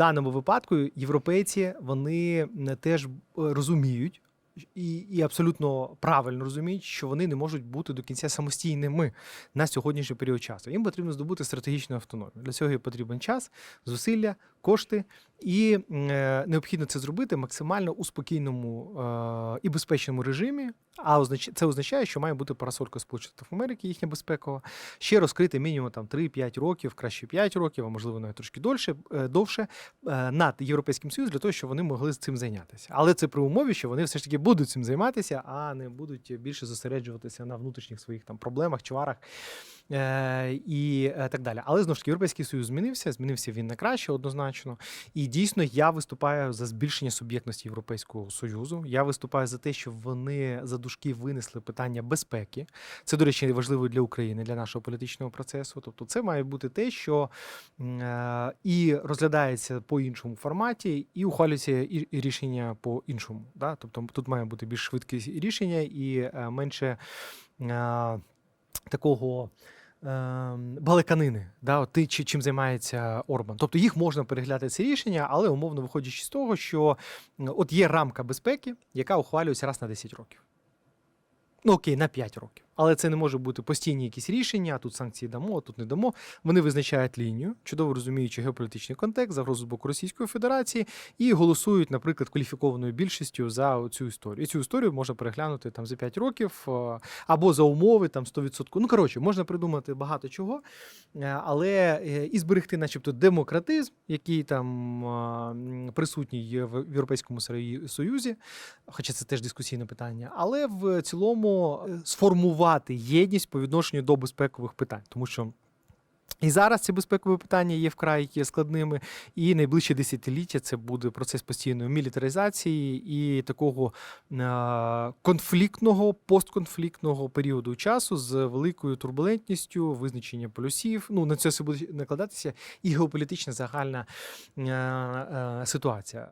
даному випадку європейці вони м, теж е, розуміють. І, і абсолютно правильно розуміють, що вони не можуть бути до кінця самостійними на сьогоднішній період часу. Їм потрібно здобути стратегічну автономію. Для цього їм потрібен час, зусилля, кошти, і е, необхідно це зробити максимально у спокійному е, і безпечному режимі. А це означає, що має бути парасолька Сполучених Штатів Америки, їхня безпекова, ще розкрити мінімум там 3-5 років, краще 5 років, а можливо навіть трошки е, довше е, над Європейським Союзом для того, щоб вони могли з цим зайнятися. Але це при умові, що вони все ж таки будуть цим займатися, а не будуть більше зосереджуватися на внутрішніх своїх там проблемах, чварах е, і е, так далі. Але знову ж таки, Європейський Союз змінився, змінився він на краще однозначно. І дійсно я виступаю за збільшення суб'єктності Європейського Союзу. Я виступаю за те, щоб вони за дужки винесли питання безпеки. Це, до речі, важливо для України, для нашого політичного процесу. Тобто, це має бути те, що е, і розглядається по іншому форматі, і ухвалюється і рішення по іншому. Да? Тобто тут має бути більш швидке рішення і е, менше е, такого. Ем, Балаканини, да, от ти чи- чим займається Орбан. Тобто їх можна переглядати ці рішення, але умовно виходячи з того, що от є рамка безпеки, яка ухвалюється раз на 10 років. Ну окей, на 5 років. Але це не може бути постійні якісь рішення, тут санкції дамо, а тут не дамо. Вони визначають лінію, чудово розуміючи геополітичний контекст, загрозу з боку Російської Федерації, і голосують, наприклад, кваліфікованою більшістю за цю історію. І цю історію можна переглянути там за 5 років е, або за умови там 100%. Ну коротше, можна придумати багато чого, е, але е, і зберегти, начебто, демократизм, який там присутній в Європейському Союзі, хоча це теж дискусійне питання, але в цілому е, сформувати єдність по відношенню до безпекових питань, тому що. І зараз ці безпекові питання є вкрай є складними, і найближче десятиліття це буде процес постійної мілітаризації і такого е, конфліктного, постконфліктного періоду часу з великою турбулентністю, визначення полюсів. Ну на це все буде накладатися і геополітична загальна е, е, ситуація.